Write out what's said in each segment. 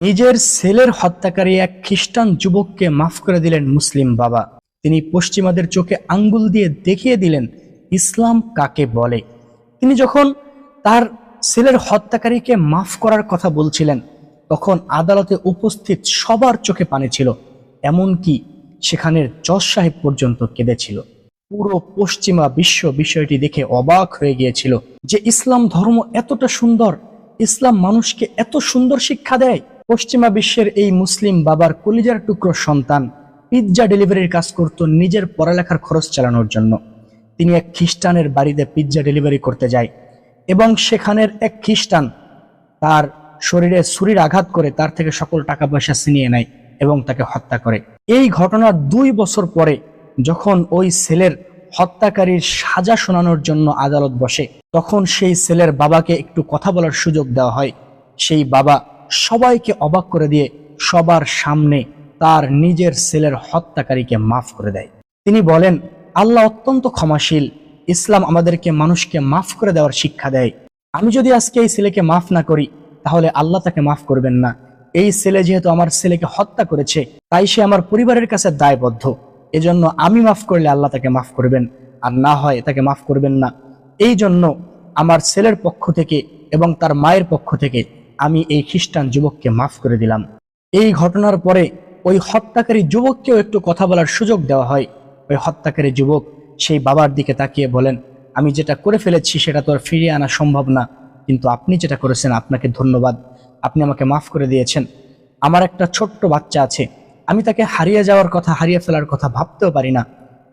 নিজের ছেলের হত্যাকারী এক খ্রিস্টান যুবককে মাফ করে দিলেন মুসলিম বাবা। তিনি পশ্চিমাদের চোখে আঙ্গুল দিয়ে দেখিয়ে দিলেন, ইসলাম কাকে বলে? তিনি যখন তার ছেলের হত্যাকারীকে মাফ করার কথা বলছিলেন, তখন আদালতে উপস্থিত সবার চোখে পানি ছিল, এমনকি সেখানের জজ সাহেব পর্যন্ত কেঁদেছিল। পুরো পশ্চিমা বিশ্ব বিষয়টি দেখে অবাক হয়ে গিয়েছিল যে ইসলাম ধর্ম এতটা সুন্দর, ইসলাম মানুষকে এত সুন্দর শিক্ষা দেয়। পশ্চিমা বিশ্বের এই মুসলিম বাবার কলিজার টুকরো সন্তান পিৎজা ডেলিভারির কাজ করত নিজের পড়ালেখার খরচ চালানোর জন্য। তিনি এক খ্রিস্টানের বাড়িতে পিৎজা ডেলিভারি করতে যায় এবং সেখানের এক খ্রিস্টান তার শরীরে ছুরির আঘাত করে তার থেকে সকল টাকা পয়সা ছিনিয়ে নেয় এবং তাকে হত্যা করে। এই ঘটনার দুই বছর পরে যখন ওই ছেলের হত্যাকারীর সাজা শোনানোর জন্য আদালত বসে, তখন সেই ছেলের বাবাকে একটু কথা বলার সুযোগ দেওয়া হয়। সেই বাবা সবাইকে অবাক করে দিয়ে সবার সামনে তার নিজের ছেলের হত্যাকারীকে মাফ করে দেয়। তিনি বলেন, আল্লাহ অত্যন্ত ক্ষমাশীল। ইসলাম আমাদেরকে মানুষকে মাফ করে দেওয়ার শিক্ষা দেয়। আমি যদি আজকে এই ছেলেকে মাফ না করি, তাহলে আল্লাহ তাকে মাফ করবেন না। এই ছেলে যেহেতু আমার ছেলেকে হত্যা করেছে, তাই সে আমার পরিবারের কাছে দায়বদ্ধ। এজন্য আমি মাফ করলে আল্লাহ তাকে মাফ করবেন, আর না হয় তাকে মাফ করবেন না। এই জন্য আমার ছেলের পক্ষ থেকে এবং তার মায়ের পক্ষ থেকে আমি এই খ্রিস্টান যুবককে মাফ করে দিলাম। এই ঘটনার পরে ওই হত্যাকারী যুবককেও একটু কথা বলার সুযোগ দেওয়া হয়। ওই হত্যাকারী যুবক সেই বাবার দিকে তাকিয়ে বলেন, আমি যেটা করে ফেলেছি সেটা তো আর ফিরিয়ে আনা সম্ভব না। কিন্তু আপনি যেটা করেছেন, আপনাকে ধন্যবাদ। আপনি আমাকে মাফ করে দিয়েছেন। আমার একটা ছোট্ট বাচ্চা আছে। আমি তাকে হারিয়ে যাওয়ার কথা, হারিয়ে ফেলার কথা ভাবতেও পারি না।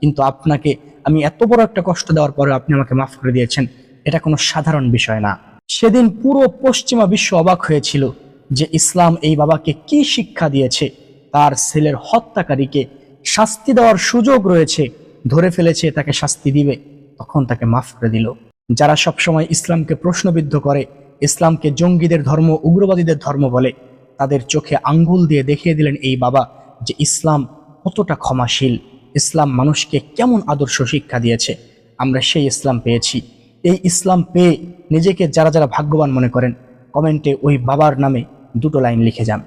কিন্তু আপনাকে আমি এত বড় একটা কষ্ট দেওয়ার পরে আপনি আমাকে মাফ করে দিয়েছেন। এটা কোনো সাধারণ বিষয় না। সেদিন পুরো পশ্চিমা বিশ্ব অবাক হয়েছিল যে ইসলাম এই বাবাকে কি শিক্ষা দিয়েছে। তার ছেলের হত্যাকারীকে শাস্তি দেওয়ার সুযোগ রয়েছে, ধরে ফেলেছে, তাকে শাস্তি দিবে, তখন তাকে মাফ করে দিল। যারা সবসময় ইসলামকে প্রশ্নবিদ্ধ করে, ইসলামকে জঙ্গিদের ধর্ম, উগ্রবাদীদের ধর্ম বলে, তাদের চোখে আঙ্গুল দিয়ে দেখিয়ে দিলেন এই বাবা যে ইসলাম কতটা ক্ষমাশীল। ইসলাম মানুষকে কেমন আদর্শ শিক্ষা দিয়েছে। আমরা সেই ইসলাম পেয়েছি। এই ইসলাম পেয়ে নিজেকে যারা যারা ভাগ্যবান মনে করেন, কমেন্টে ওই বাবার নামে দুটো লাইন লিখে যান।